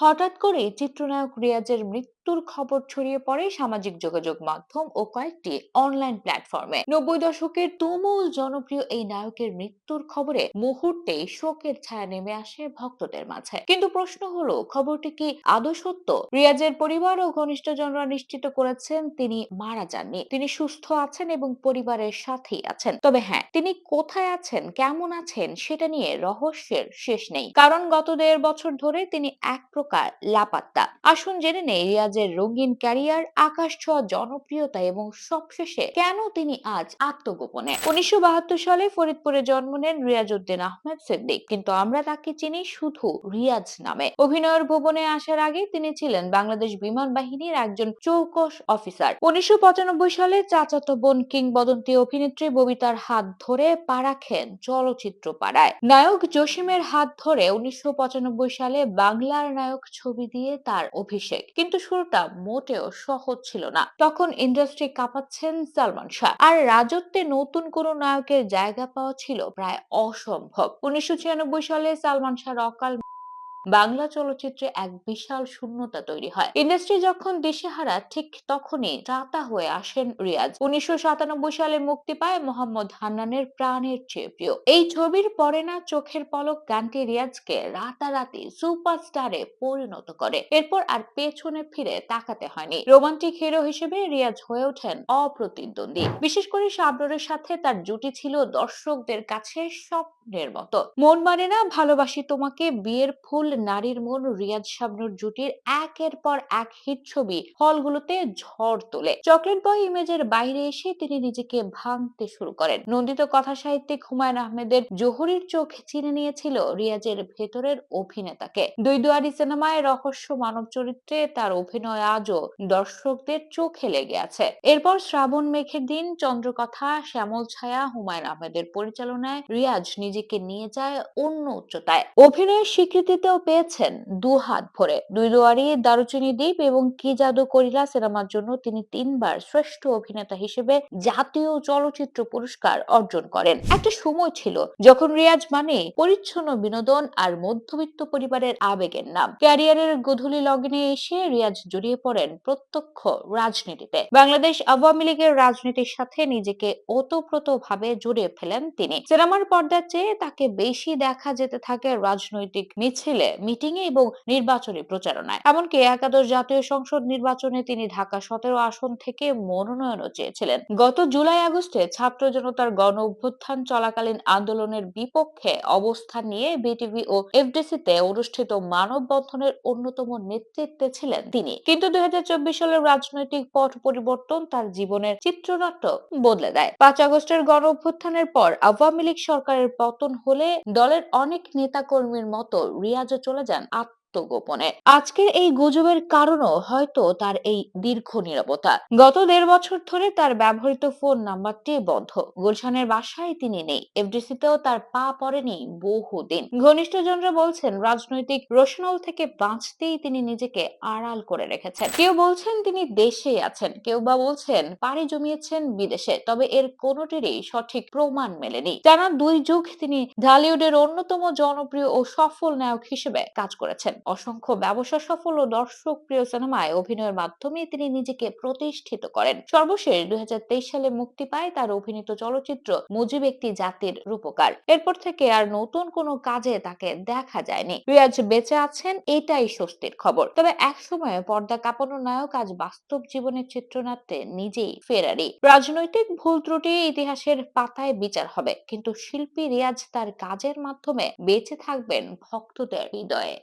হঠাৎ করে চিত্রনায়ক রিয়াজের মৃত্যুর খবর ছড়িয়ে পড়ে সামাজিক যোগাযোগ মাধ্যম ও কয়েকটি অনলাইন প্ল্যাটফর্মে নব্বই দশকের তুমুল জনপ্রিয় এই নায়কের মৃত্যুর খবরে মুহূর্তেই শোকের ছায়া নেমে আসে ভক্তদের মাঝে। কিন্তু প্রশ্ন হলো, খবরটি কি আদৌ সত্য? রিয়াজের পরিবার ও ঘনিষ্ঠজনরা নিশ্চিত করেছেন তিনি মারা যাননি। তিনি সুস্থ আছেন এবং পরিবারের সাথেই আছেন। তবে হ্যাঁ তিনি কোথায় আছেন, কেমন আছেন, সেটা নিয়ে রহস্যের শেষ নেই। কারণ গত দেড় বছর ধরে তিনি এক লাপাত্তা। আসুন জেনে নেই রিয়াজের রঙিন ক্যারিয়ার, আকাশ ছোঁয়া, জনপ্রিয়তা এবং সবশেষে কেন তিনি আজ আত্মগোপনে? উনিশশো সালে ফরিদপুরে জন্ম নেন রিয়াজ উদ্দিন আহমেদ সিদ্দিক। কিন্তু আমরা তাকে চিনি শুধু রিয়াজ নামে। অভিনয়ের ভুবনে আসার আগে তিনি ছিলেন বাংলাদেশ বিমান বাহিনীর একজন চৌকস অফিসার। উনিশশো পঁচানব্বই সালে চাচাতো বোন কিংবদন্তি অভিনেত্রী ববিতার হাত ধরে পা রাখেন চলচ্চিত্র পাড়ায়। নায়ক জসিমের হাত ধরে উনিশশো পঁচানব্বই সালে বাংলার নায়ক ছবি দিয়ে তার অভিষেক। কিন্তু শুরুটা মোটেও সহজ ছিল না। তখন ইন্ডাস্ট্রি কাঁপাচ্ছেন সালমান শাহ। আর রাজত্বে নতুন কোন নায়কের জায়গা পাওয়া ছিল প্রায় অসম্ভব। উনিশশো ছিয়ানব্বই সালে সালমান শাহর অকাল বাংলা চলচ্চিত্রে এক বিশাল শূন্যতা তৈরি হয়। ইন্ডাস্ট্রি যখন দিশেহারা ঠিক তখনই ত্রাতা হয়ে আসেন রিয়াজ। উনিশশো সাতানব্বই সালে মুক্তি পায় মোহাম্মদ হান্নানের প্রাণের চেয়ে প্রিয়। এই ছবির পরে না চোখের পলক গানটি রিয়াজকে রাতারাতি সুপারস্টারে পরিণত করে। এরপর আর পেছনে ফিরে তাকাতে হয়নি। রোমান্টিক হিরো হিসেবে রিয়াজ হয়ে ওঠেন অপ্রতিদ্বন্দ্বী। বিশেষ করে শাবনুরের সাথে তার জুটি ছিল দর্শকদের কাছে স্বপ্নের মতো। মন মানে না ভালোবাসি তোমাকে, বিয়ের ফুল নারীর মন রিয়াজ শাবনুর জুটির একের পর এক হিট ছবি হলগুলোতে ঝড় তোলে। চকলেট বয় ইমেজের বাইরে এসে তিনি নিজেকে ভাঙতে শুরু করেন। নন্দিত কথা সাহিত্যিক হুমায়ুন আহমেদের জোহরির চোখ চিনে নিয়েছিল রিয়াজের ভেতরের অভিনেতাকে। দুই দুয়ারি সিনেমায় রহস্য মানব চরিত্রে তার অভিনয় আজও দর্শকদের চোখে লেগে আছে। এরপর শ্রাবণ মেঘের দিন, চন্দ্রকথা, শ্যামল ছায়া, হুমায়ুন আহমেদের পরিচালনায় রিয়াজ নিজেকে নিয়ে যায় অন্য উচ্চতায়। অভিনয়ের স্বীকৃতিতেও পেয়েছেন দু হাত ভরে। দুই দুয়ারি দারুচিনি দ্বীপ এবং কি জাদু করিলা সিনেমার জন্য তিনি তিনবার শ্রেষ্ঠ অভিনেতা হিসেবে জাতীয় চলচ্চিত্র পুরস্কার অর্জন করেন। একটা সময় ছিল যখন রিয়াজ মানে পরিচ্ছন্ন বিনোদন আর মধ্যবিত্ত পরিবারের আবেগের নাম। ক্যারিয়ারের গধূলি লগ্নে এসে রিয়াজ জড়িয়ে পড়েন প্রত্যক্ষ রাজনীতিতে। বাংলাদেশ আওয়ামী লীগের রাজনীতির সাথে নিজেকে ওতপ্রোত ভাবে জড়িয়ে ফেলেন তিনি। সিনেমার পর্দার চেয়ে তাকে বেশি দেখা যেতে থাকে রাজনৈতিক মিছিলে। মিটিং এ এবং নির্বাচনী প্রচারণায়। এমনকি একাদশ জাতীয় সংসদ নির্বাচনে তিনি ঢাকা সতেরো আসন থেকে মনোনয়নও চেয়েছিলেন। গত জুলাই আগস্টে ছাত্র জনতার গণ অভ্যুত্থান চলাকালীন আন্দোলনের বিপক্ষে অবস্থান নিয়ে বিটিভি ও এফডিসিতে অনুষ্ঠিত মানববন্ধনের অন্যতম নেতৃত্বে ছিলেন তিনি। কিন্তু দুই হাজার চব্বিশ সালের রাজনৈতিক পট পরিবর্তন তার জীবনের চিত্রনাট্য বদলে দেয়। পাঁচ আগস্টের গণ অভ্যুত্থানের পর আওয়ামী লীগ সরকারের পতন হলে দলের অনেক নেতাকর্মীর মতো রিয়াজও চলে যান। আত্মগোপনে আজকের এই গুজবের কারণও হয়তো তার এই দীর্ঘ নিরবতা। গত দেড় বছর ধরে তার ব্যবহৃত ফোন নাম্বারটি বন্ধ। গুলশানের বাসায় তিনি নেই। এফডিসিতেও তার পা পড়েনি বহুদিন। ঘনিষ্ঠজনরা বলছেন, রাজনৈতিক রোশনল থেকে বাঁচতেই তিনি নিজেকে আড়াল করে রেখেছেন। কেউ বলছেন, তিনি দেশেই আছেন। কেউ বা বলছেন, পাড়ি জমিয়েছেন বিদেশে। তবে এর কোনোটিরই সঠিক প্রমাণ মেলেনি। টানা দুই যুগ তিনি ঢালিউডের অন্যতম জনপ্রিয় ও সফল নায়ক হিসেবে কাজ করেছেন। অসংখ্য ব্যবসা সফল ও দর্শক প্রিয় সিনেমায় অভিনয়ের মাধ্যমে তিনি নিজেকে প্রতিষ্ঠিত করেন। সর্বশেষ দুই সালে মুক্তি পায় তার অভিনীত চলচ্চিত্র মুজিব একটি জাতির রূপকার। এরপর থেকে আর নতুন কোনো কাজে তাকে দেখা যায়নি। রিয়াজ বেঁচে আছেন এটাই স্বস্তির খবর। তবে এক সময় পর্দা কাঁপানো নায়ক আজ বাস্তব জীবনের চিত্রনাট্যে নিজেই ফেরারি। রাজনৈতিক ভুল ত্রুটি ইতিহাসের পাতায় বিচার হবে, কিন্তু শিল্পী রিয়াজ তার কাজের মাধ্যমে বেঁচে থাকবেন ভক্তদের হৃদয়ে।